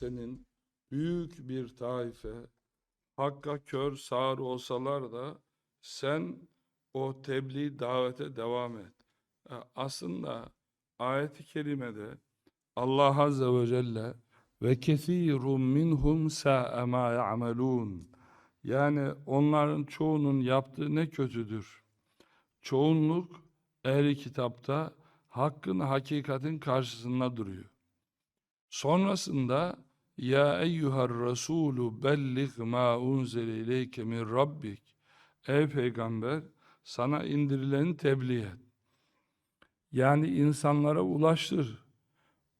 senin büyük bir taife hakka kör sağır olsalar da sen o tebliğ davete devam et. E, Aslında ayet-i kerimede Allah Azze ve Celle ve kesirun minhum sa'a ma yani onların çoğunun yaptığı ne kötüdür. Çoğunluk ehli kitapta hakkın hakikatin karşısında duruyor. Sonrasında ya eyyuhar rasulu bellig ma unzile ileyke min rabbik Ey peygamber sana indirileni tebliğ et. Yani insanlara ulaştır.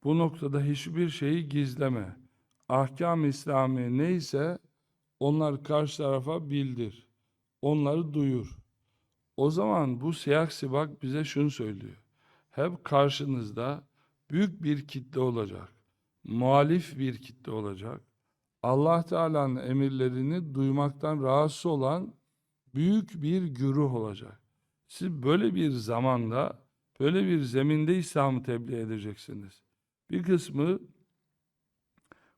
Bu noktada hiçbir şeyi gizleme. Ahkam İslami neyse onlar karşı tarafa bildir. Onları duyur. O zaman bu siyak sibak bize şunu söylüyor. Hep karşınızda büyük bir kitle olacak. Muhalif bir kitle olacak. Allah Teala'nın emirlerini duymaktan rahatsız olan büyük bir güruh olacak. Siz böyle bir zamanda, böyle bir zeminde İslam'ı tebliğ edeceksiniz. Bir kısmı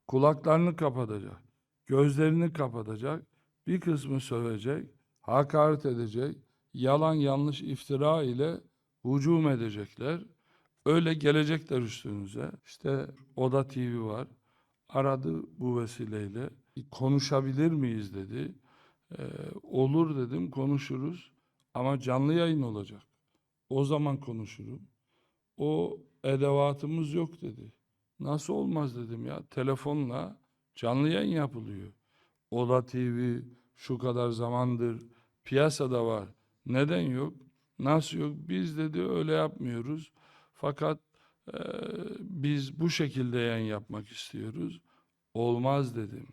kulaklarını kapatacak, gözlerini kapatacak, bir kısmı sövecek, hakaret edecek, yalan yanlış iftira ile hücum edecekler. Öyle gelecekler üstünüze. İşte Oda TV var. Aradı bu vesileyle. Konuşabilir miyiz dedi. Ee, olur dedim konuşuruz ama canlı yayın olacak. O zaman konuşurum. O edevatımız yok dedi. Nasıl olmaz dedim ya. Telefonla canlı yayın yapılıyor. Oda TV şu kadar zamandır piyasada var. Neden yok? Nasıl yok? Biz dedi öyle yapmıyoruz. Fakat eee, biz bu şekilde yayın yapmak istiyoruz. Olmaz dedim.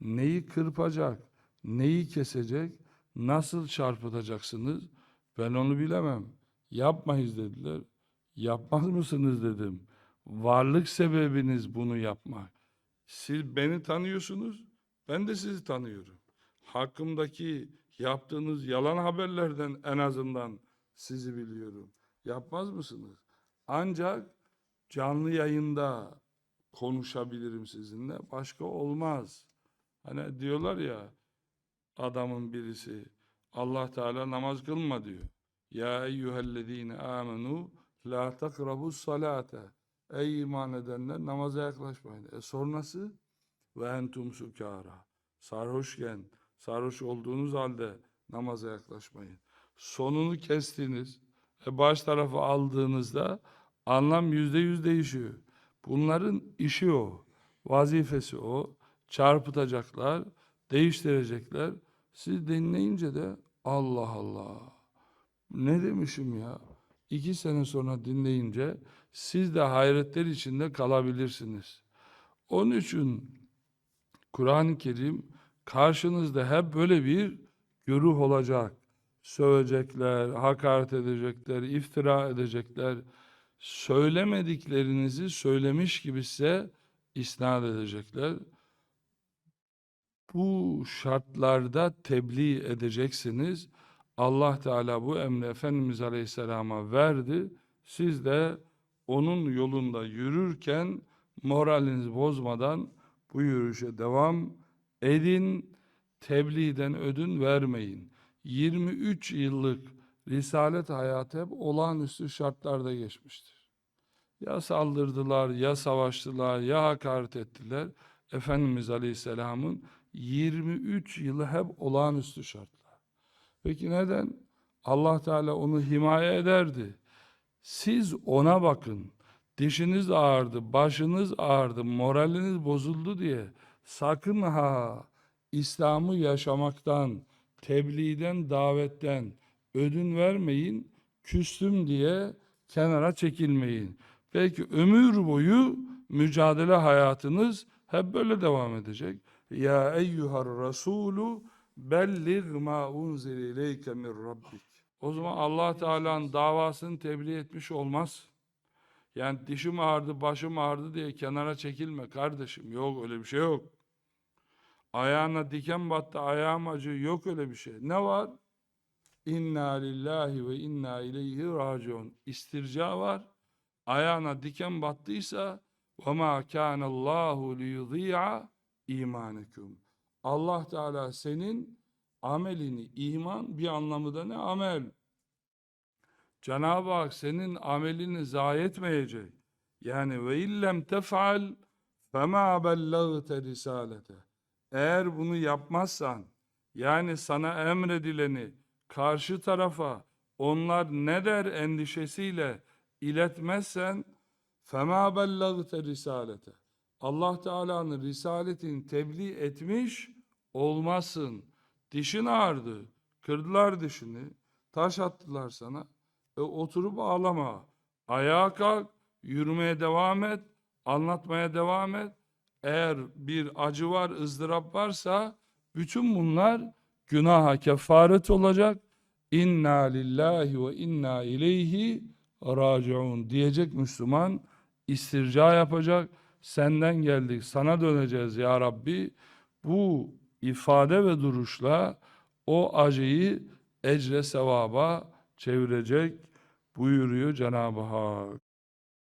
Neyi kırpacak, neyi kesecek, nasıl çarpıtacaksınız? Ben onu bilemem. Yapmayız dediler. Yapmaz mısınız dedim. Varlık sebebiniz bunu yapmak. Siz beni tanıyorsunuz, ben de sizi tanıyorum. Hakkımdaki yaptığınız yalan haberlerden en azından sizi biliyorum. Yapmaz mısınız? Ancak canlı yayında konuşabilirim sizinle. Başka olmaz. Hani diyorlar ya adamın birisi Allah Teala namaz kılma diyor. Ya eyyühellezine amenu la takrabus salate. Ey iman edenler namaza yaklaşmayın. E sonrası ve entum sukara. Sarhoşken, sarhoş olduğunuz halde namaza yaklaşmayın. Sonunu kestiniz. E baş tarafı aldığınızda anlam yüzde yüz değişiyor. Bunların işi o. Vazifesi o. Çarpıtacaklar, değiştirecekler. Siz dinleyince de Allah Allah. Ne demişim ya? İki sene sonra dinleyince siz de hayretler içinde kalabilirsiniz. Onun için Kur'an-ı Kerim karşınızda hep böyle bir güruh olacak. Sövecekler, hakaret edecekler, iftira edecekler. Söylemediklerinizi söylemiş gibi size isnat edecekler. Bu şartlarda tebliğ edeceksiniz. Allah Teala bu emri Efendimiz Aleyhisselam'a verdi. Siz de onun yolunda yürürken moralinizi bozmadan bu yürüyüşe devam edin. Tebliğden ödün vermeyin. 23 yıllık risalet hayatı hep olağanüstü şartlarda geçmiştir. Ya saldırdılar, ya savaştılar, ya hakaret ettiler. Efendimiz Aleyhisselam'ın 23 yılı hep olağanüstü şartlar. Peki neden? Allah Teala onu himaye ederdi. Siz ona bakın. Dişiniz ağrıdı, başınız ağrıdı, moraliniz bozuldu diye sakın ha İslam'ı yaşamaktan, tebliğden, davetten ödün vermeyin. Küstüm diye kenara çekilmeyin. Belki ömür boyu mücadele hayatınız hep böyle devam edecek. Ya eyyuhar rasulu bellig ma unzile ileyke min rabbik. O zaman Allah Teala'nın davasını tebliğ etmiş olmaz. Yani dişim ağrıdı, başım ağrıdı diye kenara çekilme kardeşim. Yok öyle bir şey yok. Ayağına diken battı, ayağım acıyor. Yok öyle bir şey. Ne var? İnna lillahi ve inna ileyhi raciun. İstirca var. Ayağına diken battıysa ve ma kana Allahu li yudhi'a imanekum. Allah Teala senin amelini iman bir anlamı da ne amel. Cenab-ı Hak senin amelini zayi etmeyecek. Yani ve illem tef'al fema bellagte risalete. Eğer bunu yapmazsan yani sana emredileni karşı tarafa onlar ne der endişesiyle iletmezsen fema bellagte risalete. Allah Teala'nın risaletini tebliğ etmiş olmasın. Dişin ağrıdı. Kırdılar dişini. Taş attılar sana. E, oturup ağlama. Ayağa kalk. Yürümeye devam et. Anlatmaya devam et. Eğer bir acı var, ızdırap varsa bütün bunlar günaha kefaret olacak. İnna lillahi ve inna ileyhi raciun diyecek Müslüman istirca yapacak. Senden geldik, sana döneceğiz ya Rabbi. Bu ifade ve duruşla o acıyı ecre sevaba çevirecek buyuruyor Cenab-ı Hak.